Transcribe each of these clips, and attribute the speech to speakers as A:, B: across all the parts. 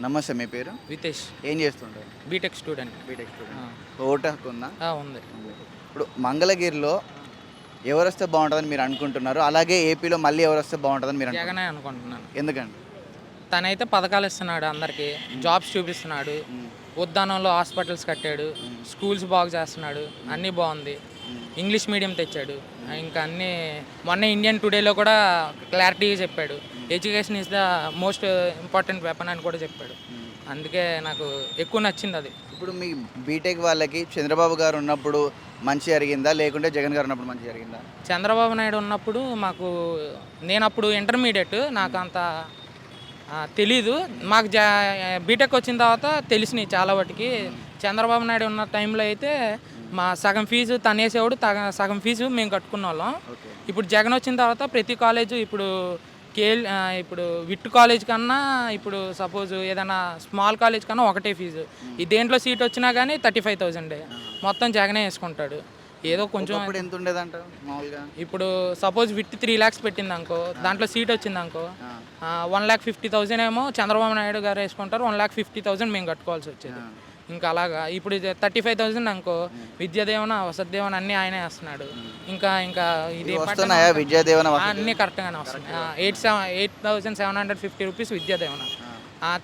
A: నమస్తే మీ పేరు?
B: వితేష్
A: ఏం చేస్తుంటారు?
B: BTech student.
A: BTech. Student. Vote హక్కు ఉందా?
B: ఉంది.
A: ఇప్పుడు మంగళగిరిలో ఎవరు వస్తే బాగుంటుందని మీరు అనుకుంటున్నారు? అలాగే ఏపీలో మళ్ళీ ఎవరు వస్తే బాగుంటుందని మీరు అనుకుంటున్నారు?
B: జగనే అనుకుంటున్నాను.
A: ఎందుకండి?
B: తనైతే పథకాలు ఇస్తున్నాడు అందరికి. జాబ్స్ చూపిస్తున్నాడు. ఉద్దానంలో హాస్పిటల్స్ కట్టాడు. స్కూల్స్ బాగు చేస్తున్నాడు. అన్నీ బాగుంది. ఇంగ్లీష్ మీడియం తెచ్చాడు. ఇంకా అన్నీ మొన్న ఇండియన్ టుడేలో కూడా క్లారిటీగా చెప్పాడు. Education is the most important weapon అని కూడా చెప్పాడు. అందుకే నాకు ఎక్కువ నచ్చింది అది.
A: ఇప్పుడు మీ బీటెక్ వాళ్ళకి చంద్రబాబు గారు ఉన్నప్పుడు మంచి జరిగిందా? లేకుంటే జగన్ గారు ఉన్నప్పుడు మంచి జరిగిందా?
B: చంద్రబాబు నాయుడు ఉన్నప్పుడు మాకు నేను అప్పుడు ఇంటర్మీడియట్ నాకు అంత తెలీదు. మాకు జా బీటెక్ వచ్చిన తర్వాత తెలిసినాయి చాలా వాటికి. చంద్రబాబు నాయుడు ఉన్న టైంలో అయితే మా సగం ఫీజు తనేసేవాడు తగ సగం ఫీజు మేము కట్టుకున్న వాళ్ళం ఇప్పుడు జగన్ వచ్చిన తర్వాత ప్రతి కాలేజ్ ఇప్పుడు కేల్ ఆ, ఇప్పుడు విట్ కాలేజ్ కన్నా ఇప్పుడు సపోజ్ ఏదైనా స్మాల్ కాలేజ్ కన్నా ఒకటే ఫీజు. ఈ దేంట్లో సీట్ వచ్చినా కానీ థర్టీ ఫైవ్ థౌజండే మొత్తం జగనే వేసుకుంటాడు. ఏదో కొంచెం
A: ఇప్పుడు ఎంత ఉండేదంట మామూలుగా?
B: ఇప్పుడు సపోజ్ విత్ త్రీ ల్యాక్స్ పెట్టింది అనుకో దాంట్లో సీట్ వచ్చింది అనుకో. వన్ ల్యాక్ ఫిఫ్టీ థౌసండ్ ఏమో చంద్రబాబు నాయుడు గారు వేసుకుంటారు వన్ ల్యాక్ ఫిఫ్టీ థౌసండ్ మేము కట్టుకోవాల్సి వచ్చేది. ఇంకా అలాగా. ఇప్పుడు థర్టీ ఫైవ్ థౌసండ్ అనుకో విద్యాదేవన వసతిదేవన అన్నీ ఆయనే వేస్తున్నాడు. ఇంకా ఇంకా ఇది
A: వస్తున్నాయా? విద్యాదేవన
B: అన్నీ కరెక్ట్గానే వస్తున్నాయి. Eight seven eight thousand seven hundred fifty rupees విద్యాదేవన.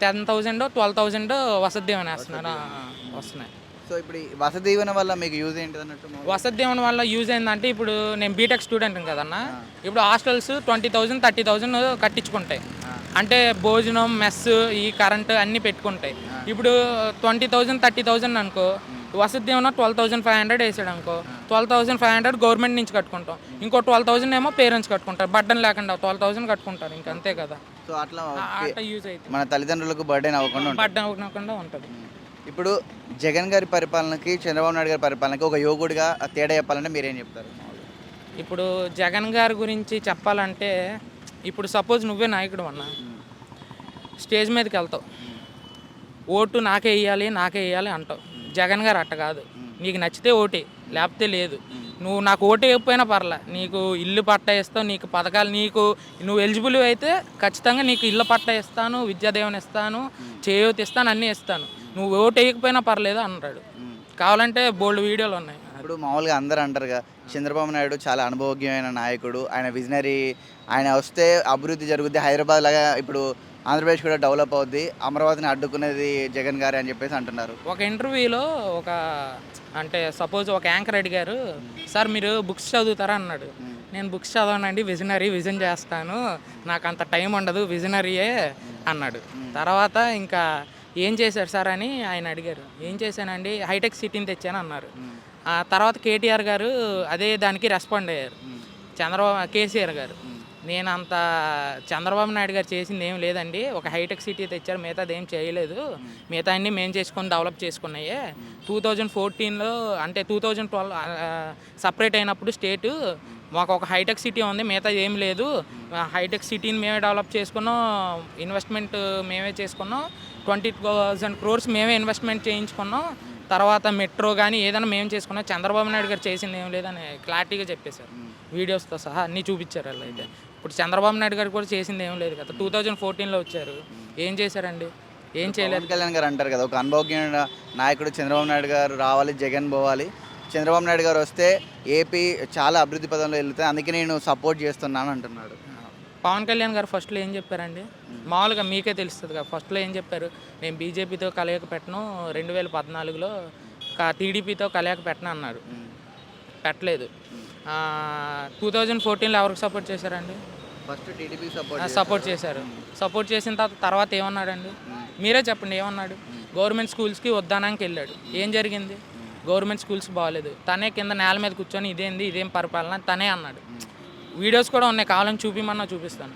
B: Ten thousand twelve thousand వసతిదేవన వేస్తున్నారు. వస్తున్నాయి.
A: సో ఇప్పుడు వసతి దీవెన వల్ల మీకు యూజ్ అన్నట్టు మామూలుగా?
B: వసతిదేవన వల్ల యూజ్ ఏంటంటే ఇప్పుడు నేను బీటెక్ స్టూడెంట్ కదన్న ఇప్పుడు hostels twenty thousand thirty thousand కట్టించుకుంటాయి. అంటే భోజనం మెస్ ఈ కరెంట్ అన్నీ పెట్టుకుంటాయి. ఇప్పుడు ట్వంటీ థౌజండ్ థర్టీ థౌజండ్ అనుకో వసతిదేవన ట్వెల్వ్ థౌసండ్ ఫైవ్ హండ్రెడ్ వేసాడు అనుకో twelve thousand five hundred government నుంచి కట్టుకుంటాం. ఇంకో ట్వెల్వ్ థౌసండ్ ఏమో పేరెంట్స్ కట్టుకుంటారు. బడ్డన్ లేకుండా ట్వెల్వ్ థౌసండ్ కట్టుకుంటారు ఇంక అంతే కదా.
A: సో అట్లా
B: అట్లా యూజ్ అవుతుంది.
A: మన తల్లిదండ్రులకు బర్డెన్ అవ్వకుండా
B: బడ్డన్ అవ్వకుండా ఉంటుంది.
A: ఇప్పుడు జగన్ గారి పరిపాలనకి చంద్రబాబు నాయుడు గారి పరిపాలనకి ఒక యువకుడిగా ఆ తేడా చెప్పాలంటే మీరేం చెప్తారు?
B: ఇప్పుడు జగన్ గారి గురించి చెప్పాలంటే ఇప్పుడు సపోజ్ నువ్వే నాయకుడు అన్నా. స్టేజ్ మీదకి వెళ్తావు. ఓటు నాకే వేయాలి నాకే వేయాలి అంటావు. జగన్ గారు అట్ట కాదు. నీకు నచ్చితే ఓటే లేకపోతే లేదు. నువ్వు నాకు ఓటు వేయకపోయినా పర్లే. నీకు ఇల్లు పట్టా ఇస్తావు నీకు పథకాలు నీకు నువ్వు ఎలిజిబుల్ అయితే ఖచ్చితంగా నీకు ఇల్లు పట్టా ఇస్తాను విద్యాదేవన ఇస్తాను చేయూతి ఇస్తాను అన్నీ ఇస్తాను. నువ్వు ఓటు వేయకపోయినా పర్లేదు అన్నాడు. కావాలంటే బోల్డ్ వీడియోలు ఉన్నాయి.
A: ఇప్పుడు మామూలుగా అందరూ అంటారుగా చంద్రబాబు నాయుడు చాలా అనుభవజ్ఞమైన నాయకుడు ఆయన విజనరీ ఆయన వస్తే అభివృద్ధి జరుగుద్ది హైదరాబాద్ లాగా ఇప్పుడు ఆంధ్రప్రదేశ్ కూడా డెవలప్ అవుద్ది అమరావతిని అడ్డుకునేది జగన్ గారే అని చెప్పేసి అంటున్నారు.
B: ఒక ఇంటర్వ్యూలో ఒక అంటే సపోజ్ ఒక యాంకర్ అడిగారు సార్ మీరు బుక్స్ చదువుతారా? అన్నాడు. నేను బుక్స్ చదవనండి విజనరీ విజన్ చేస్తాను నాకు అంత టైం ఉండదు విజనరీయే అన్నాడు. తర్వాత ఇంకా ఏం చేశారు సార్? అని ఆయన అడిగారు. ఏం చేశానండి? హైటెక్ సిటీని తెచ్చాను అన్నారు. ఆ తర్వాత కేటీఆర్ గారు అదే దానికి రెస్పాండ్ అయ్యారు. చంద్రబాబు కేసీఆర్ గారు. నేను అంత చంద్రబాబు నాయుడు గారు చేసింది ఏం లేదండి. ఒక హైటెక్ సిటీ తెచ్చారు మిగతాది ఏం చేయలేదు. మిగతా అన్ని మేము చేసుకొని డెవలప్ చేసుకున్నాయే. టూ థౌజండ్ ఫోర్టీన్లో అంటే టూ థౌజండ్ ట్వెల్వ్ సపరేట్ అయినప్పుడు స్టేటు మాకు ఒక హైటెక్ సిటీ ఉంది మిగతా ఏం లేదు. హైటెక్ సిటీని మేమే డెవలప్ చేసుకున్నాం ఇన్వెస్ట్మెంట్ మేమే చేసుకున్నాం. ట్వంటీ థౌజండ్ క్రోర్స్ మేమే ఇన్వెస్ట్మెంట్ చేయించుకున్నాం. తర్వాత మెట్రో కానీ ఏదైనా మేము చేసుకున్నాం చంద్రబాబు నాయుడు గారు చేసింది ఏం లేదని క్లారిటీగా చెప్పేశారు. వీడియోస్తో సహా అన్నీ చూపించారు వాళ్ళు అయితే. ఇప్పుడు చంద్రబాబు నాయుడు గారు కూడా చేసింది ఏం లేదు కదా. టూ థౌజండ్ ఫోర్టీన్లో వచ్చారు. ఏం చేశారండి? ఏం చేయలేదు.
A: కళ్యాణ్ గారు అంటారు కదా ఒక అనుభవజ్ఞమైన నాయకుడు చంద్రబాబు నాయుడు గారు రావాలి జగన్ పోవాలి. చంద్రబాబు నాయుడు గారు వస్తే ఏపీ చాలా అభివృద్ధి పదంలో వెళ్తే అందుకే నేను సపోర్ట్ చేస్తున్నాను అంటున్నాడు.
B: పవన్ కళ్యాణ్ గారు ఫస్ట్లో ఏం చెప్పారండి? మామూలుగా మీకే తెలుస్తుంది కదా ఫస్ట్లో ఏం చెప్పారు? నేను బీజేపీతో కలయిక పెట్టను రెండు వేల పద్నాలుగులో టీడీపీతో కలయిక పెట్టను అన్నారు. పెట్టలేదు. టూ థౌజండ్ ఫోర్టీన్లో ఎవరికి సపోర్ట్ చేశారండి?
A: ఫస్ట్ టీడీపీ సపోర్ట్
B: సపోర్ట్ చేశారు. సపోర్ట్ చేసిన తర్వాత తర్వాత ఏమన్నాడండి? మీరే చెప్పండి ఏమన్నాడు? గవర్నమెంట్ స్కూల్స్కి వద్దానానికి వెళ్ళాడు. ఏం జరిగింది? గవర్నమెంట్ స్కూల్స్ బాగాలేదు. తనే కింద నేల మీద కూర్చొని ఇదేంది ఇదేం పరిపాలన? తనే అన్నాడు. వీడియోస్ కూడా ఉన్నాయి. కావాలని చూపిమన్నా చూపిస్తాను.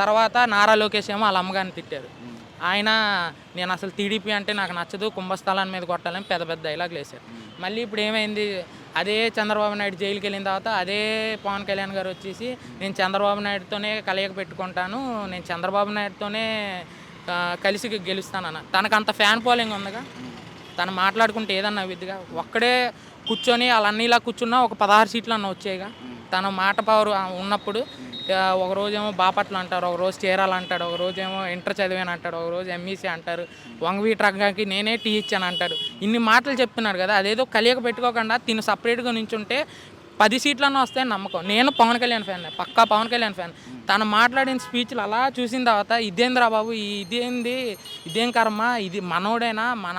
B: తర్వాత నారా లోకేష్ ఏమో వాళ్ళ అమ్మగారిని తిట్టారు. ఆయన నేను అసలు టీడీపీ అంటే నాకు నచ్చదు కుంభస్థలాన్ని మీద కొట్టాలని పెద్ద పెద్ద డైలాగులు వేశారు. మళ్ళీ ఇప్పుడు ఏమైంది? అదే చంద్రబాబు నాయుడు జైలుకి వెళ్ళిన తర్వాత అదే పవన్ కళ్యాణ్ గారు వచ్చేసి నేను చంద్రబాబు నాయుడుతోనే కలయిక పెట్టుకుంటాను నేను చంద్రబాబు నాయుడుతోనే కలిసి గెలుస్తానన్న తనకు అంత ఫ్యాన్ ఫాలోయింగ్ ఉందిగా? తను మాట్లాడుకుంటే ఏదన్నా విద్దిగా? ఒక్కడే కూర్చొని వాళ్ళ ఇలా కూర్చున్నా ఒక పదహారు సీట్లు అన్న వచ్చాయిగా? తన మాట పవర్ ఉన్నప్పుడు ఒకరోజేమో ఒక బాపట్ల అంటారు ఒక రోజు చీరాలు అంటాడు ఒక ఇంటర్ చదివాను అంటాడు ఒక రోజు ఎంఈసీ అంటారు వంగవీటి రంగానికి నేనే టీ ఇచ్చాను అంటాడు ఇన్ని మాటలు చెప్తున్నాడు కదా అదేదో కలియక పెట్టుకోకుండా తిను సపరేట్గా నించుంటే పది సీట్లను వస్తాయని నమ్మకం. నేను పవన్ కళ్యాణ్ ఫ్యాన్ పక్కా పవన్ కళ్యాణ్ ఫ్యాన్. తను మాట్లాడిన స్పీచ్లు అలా చూసిన తర్వాత ఇదేంద్రా బాబు ఇదేంది ఇదేం కర్మ ఇది మనోడైనా మన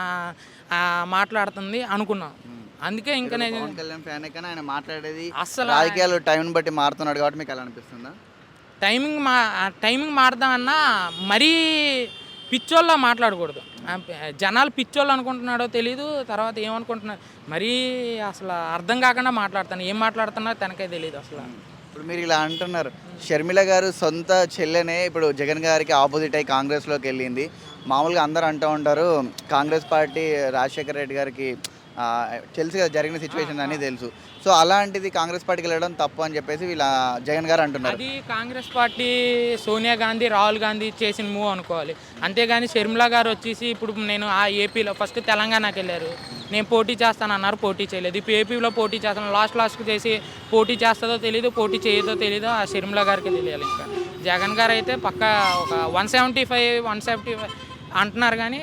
B: మాట్లాడుతుంది అనుకున్నాం. అందుకే ఇంకా నేను
A: పవన్ కళ్యాణ్ ఫ్యాన్ కానీ ఆయన మాట్లాడేది
B: అస్సలు
A: రాజకీయాలు టైం బట్టి మారుతున్నాడు కాబట్టి మీకు అలా అనిపిస్తుందా?
B: టైమింగ్ మా టైమింగ్ మారుదామన్నా మరీ పిచ్చోళ్ళ మాట్లాడకూడదు. జనాలు పిచ్చోళ్ళు అనుకుంటున్నాడో తెలీదు తర్వాత ఏమనుకుంటున్నాడు మరీ అసలు అర్థం కాకుండా మాట్లాడతాను ఏం మాట్లాడుతున్నాడో తనకే తెలియదు అసలు.
A: ఇప్పుడు మీరు ఇలా అంటున్నారు షర్మిల గారు సొంత చెల్లెనే ఇప్పుడు జగన్ గారికి ఆపోజిట్ అయి కాంగ్రెస్లోకి వెళ్ళింది. మామూలుగా అందరూ అంటూ ఉంటారు కాంగ్రెస్ పార్టీ రాజశేఖర రెడ్డి గారికి తెలుసు కదా జరిగిన సిచ్యువేషన్ అని తెలుసు. సో అలాంటిది కాంగ్రెస్ పార్టీకి వెళ్ళడం తప్పు అని చెప్పేసి వీళ్ళ జగన్ గారు అంటున్నారు.
B: అది కాంగ్రెస్ పార్టీ సోనియా గాంధీ రాహుల్ గాంధీ చేసిన మూవ్ అనుకోవాలి. అంతేగాని షర్మిలా గారు వచ్చేసి ఇప్పుడు నేను ఆ ఏపీలో ఫస్ట్ తెలంగాణకి వెళ్ళారు. నేను పోటీ చేస్తానన్నారు పోటీ చేయలేదు. ఇప్పుడు ఏపీలో పోటీ చేస్తాను. లాస్ట్ లాస్ట్కి చేసి పోటీ చేస్తుందో తెలియదు పోటీ చేయదో తెలియదు ఆ షర్మిలా గారికి తెలియాలి ఇంకా. జగన్ గారు అయితే పక్క ఒక one seventy five one seventy five అంటున్నారు కానీ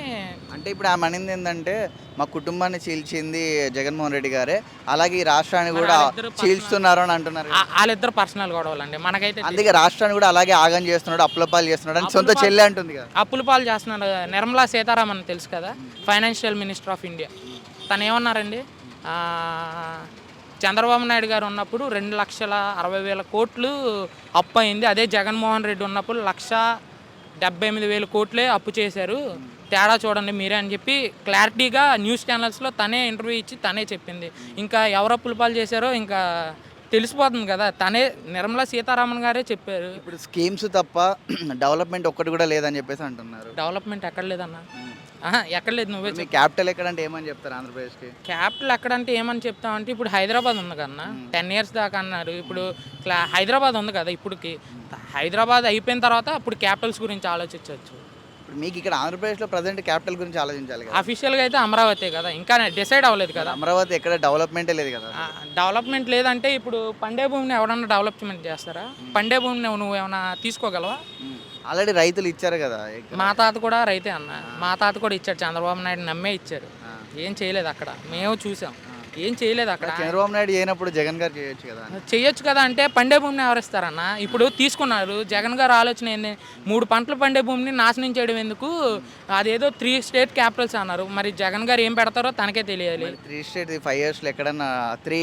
A: అంటే ఇప్పుడు ఆమె అనింది ఏంటంటే మా కుటుంబాన్ని చీల్చింది జగన్మోహన్ రెడ్డి గారే అలాగే ఈ రాష్ట్రాన్ని కూడా చీల్స్తున్నారు అని అంటున్నారు
B: ఆ- వాళ్ళిద్దరు పర్సనల్ గొడవలండి. మనకైతే
A: అందుకే రాష్ట్రాన్ని కూడా అలాగే ఆగం చేస్తున్నాడు అప్లపాలు చేస్తున్నాడు అని సొంత చెల్లె అంటుంది కదా.
B: అప్పుల పాలు చేస్తున్నాడు. నిర్మలా సీతారామన్ తెలుసు కదా ఫైనాన్షియల్ మినిస్టర్ ఆఫ్ ఇండియా. తను ఏమన్నారండి ఆ, చంద్రబాబు నాయుడు గారు ఉన్నప్పుడు రెండు లక్షల అరవై వేల కోట్లు అప్పు అయింది అదే జగన్మోహన్ రెడ్డి ఉన్నప్పుడు లక్ష డెబ్బై ఎనిమిది వేల కోట్లే అప్పు చేశారు. తేడా చూడండి మీరే అని చెప్పి క్లారిటీగా న్యూస్ ఛానల్స్లో తనే ఇంటర్వ్యూ ఇచ్చి తనే చెప్పింది. ఇంకా ఎవరు అప్పులు పాలు చేశారో ఇంకా తెలిసిపోతుంది కదా. తనే నిర్మలా సీతారామన్ గారే చెప్పారు.
A: ఇప్పుడు స్కీమ్స్ తప్ప డెవలప్మెంట్ ఒక్కటి కూడా లేదని చెప్పేసి అంటున్నారు.
B: డెవలప్మెంట్ ఎక్కడ లేదన్నా? ఆహా, ఎక్కడ లేదు నువ్వే
A: మీ క్యాపిటల్ ఎక్కడంటే ఏమని చెప్తారు ఆంధ్రప్రదేశ్కి?
B: క్యాపిటల్ ఎక్కడంటే ఏమని చెప్తామంటే ఇప్పుడు హైదరాబాద్ ఉంది కన్నా టెన్ ఇయర్స్ దాకా అన్నారు. ఇప్పుడు హైదరాబాద్ ఉంది కదా ఇప్పుడుకి. హైదరాబాద్ అయిపోయిన తర్వాత అప్పుడు క్యాపిటల్స్ గురించి ఆలోచించవచ్చు.
A: మీకు ఇక్కడ ఆంధ్రప్రదేశ్లో ప్రజెంట్ క్యాపిటల్ గురించి ఆలోచించాలి కదా.
B: అఫీషియల్గా అయితే అమరావతి కదా ఇంకా డిసైడ్ అవ్వలేదు కదా.
A: అమరావతి ఎక్కడ డెవలప్మెంటే లేదు కదా.
B: డెవలప్మెంట్ లేదంటే ఇప్పుడు పండే భూమిని ఎవడన్నా డెవలప్మెంట్ చేస్తారా? పండే భూమిని నువ్వు ఏమైనా తీసుకోగలవా?
A: ఆల్రెడీ రైతులు ఇచ్చారు కదా.
B: మా తాత కూడా రైతే అన్న. మా తాత కూడా ఇచ్చాడు చంద్రబాబు నాయుడు నమ్మే ఇచ్చారు. ఏం చేయలేదు అక్కడ. మేము చూసాం. ఏం చేయలేదు అక్కడ.
A: చంద్రబాబు నాయుడు చేయనప్పుడు జగన్ గారు చేయొచ్చు కదా
B: చెయ్యొచ్చు కదా అంటే పండే భూమిని ఎవరిస్తారన్న ఇప్పుడు తీసుకున్నారు. జగన్ గారు ఆలోచన ఏంది? మూడు పంటలు పండే భూమిని నాశనం చేయడం ఎందుకు? అదేదో త్రీ స్టేట్ క్యాపిటల్స్ అన్నారు. మరి జగన్ గారు ఏం పెడతారో తనకే తెలియాలి.
A: త్రీ స్టేట్ ఫైవ్ ఇయర్స్లో ఎక్కడన్నా త్రీ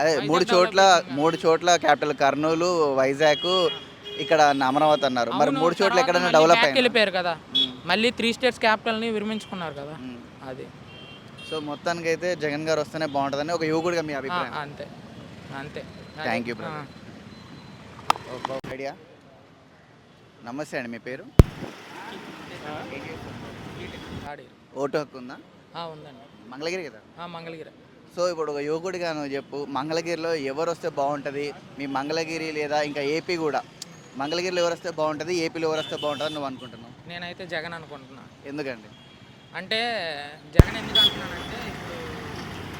A: అదే మూడు చోట్ల మూడు చోట్ల క్యాపిటల్ కర్నూలు వైజాగ్ ఇక్కడ అమరావతి అన్నారు. మరి మూడు చోట్ల ఎక్కడైనా డెవలప్
B: వెళ్ళిపోయారు కదా. మళ్ళీ త్రీ స్టేట్స్ క్యాపిటల్ని విరమించుకున్నారు కదా. అది.
A: సో మొత్తానికి అయితే జగన్ గారు వస్తేనే బాగుంటుందని ఒక యువకుడిగా మీ అభిప్రాయం.
B: అంతే. అంతే.
A: Thank you. ఐడియా? నమస్తే అండి మీ పేరు? ఓటు హక్కు ఉందా?
B: ఉందండి.
A: మంగళగిరి కదా?
B: మంగళగిరి.
A: సో ఇప్పుడు ఒక యువకుడిగా నువ్వు చెప్పు మంగళగిరిలో ఎవరు వస్తే బాగుంటుంది? మీ మంగళగిరి లేదా ఇంకా ఏపీ కూడా? మంగళగిరిలో ఎవరు వస్తే బాగుంటుంది? ఏపీలో ఎవరు వస్తే బాగుంటుంది నువ్వు అనుకుంటున్నావు?
B: నేనైతే జగన్ అనుకుంటున్నా.
A: ఎందుకండి?
B: అంటే జగన్ ఎందుకు అంటున్నానంటే ఇప్పుడు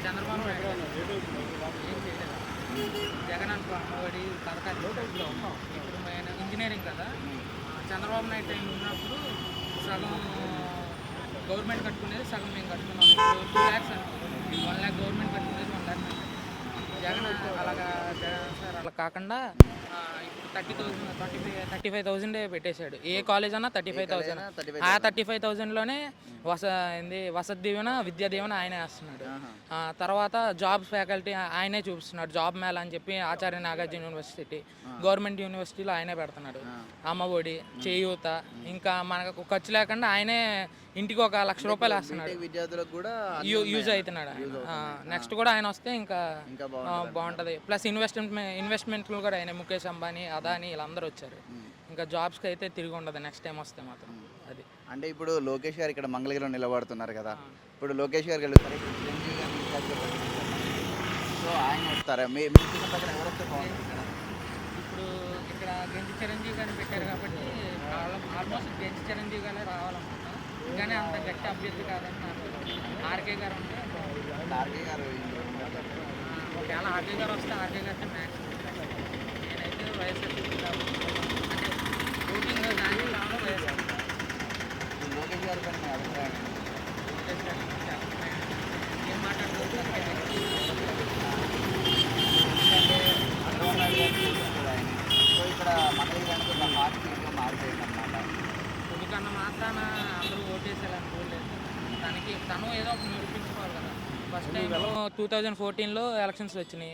B: చంద్రబాబు నాయుడు ఏం చేయలేదు. జగన్ అనుకో అమ్మఒడి పథకాలు ఇప్పుడు నేను ఇంజనీరింగ్ కదా. చంద్రబాబు నాయుడు టైం ఉన్నప్పుడు సగం గవర్నమెంట్ కట్టుకునేది సగం మేము కట్టుకున్నాం. ఇప్పుడు two lakhs one lakh government కట్టుకునేది one lakh Jagan అలాగా జగన్ సార్ అలా కాకుండా thirty thousand thirty five thirty five థౌసండే పెట్టేశాడు. ఏ కాలేజ్ అన్నా థర్టీ ఫైవ్ థౌసండ్ ఆ థర్టీ ఫైవ్ థౌజండ్లోనే వస ఏంది వసతి దీవెన విద్యా దీవెన ఆయనే వేస్తున్నాడు. ఆ తర్వాత జాబ్ ఫ్యాకల్టీ ఆయనే చూపిస్తున్నాడు. జాబ్ మేళ అని చెప్పి ఆచార్య నాగార్జున యూనివర్సిటీ గవర్నమెంట్ యూనివర్సిటీలో ఆయనే పెడుతున్నాడు. అమ్మఒడి చేయూత ఇంకా మనకు ఖర్చు లేకుండా ఆయనే ఇంటికి ఒక లక్ష రూపాయలు వేస్తున్నాడు.
A: విద్యార్థులకు కూడా
B: యూజ్ అవుతున్నాడు నెక్స్ట్ కూడా ఆయన వస్తే ఇంకా బాగుంటది. ప్లస్ ఇన్వెస్ట్మెంట్ ఇన్వెస్ట్మెంట్లు కూడా ఆయన. ముఖేష్ అంబానీ అదాని వీళ్ళందరూ వచ్చారు. ఇంకా జాబ్స్కి అయితే తిరిగి ఉండదు నెక్స్ట్ టైం వస్తే మాత్రం అది.
A: అంటే ఇప్పుడు లోకేష్ గారు ఇక్కడ మంగళగిరిలో నిలబడుతున్నారు కదా. ఇప్పుడు లోకేష్ గారు. సో ఆయన వస్తారా? మీ బాగుంటుంది?
B: ఇప్పుడు ఇక్కడ గెంటి చిరంజీవి గారిని పెట్టారు కాబట్టి ఆల్మోస్ట్ గెంటి చిరంజీవి గారే రావాలనుకుంటా కానీ అంత గట్టి అభ్యర్థి కాదని నాకు ఆర్కే గారు ఉంటే.
A: ఆర్కే గారు
B: ఒకవేళ ఆర్కే గారు వస్తే ఆర్కే గారికి మ్యాక్స్ నేనైతే వైఎస్ఆర్సీపీ కాబట్టి అంటే ఓటింగ్ దాని కావడం వైఎస్ఆర్
A: ఈ లోకేష్ గారి పైన మీ అభిప్రాయం?
B: లోకేష్ గారి అభిప్రాయం ఏం
A: సో ఇక్కడ మారిపోయింది అనమాట
B: మాత్రాన అందరూ ఓటేసేయాలని తనకి తను ఏదో ఒకటి నిరూపించుకోవాలి కదా ఫస్ట్ టైం టూ థౌజండ్ ఫోర్టీన్లో ఎలక్షన్స్ వచ్చినాయి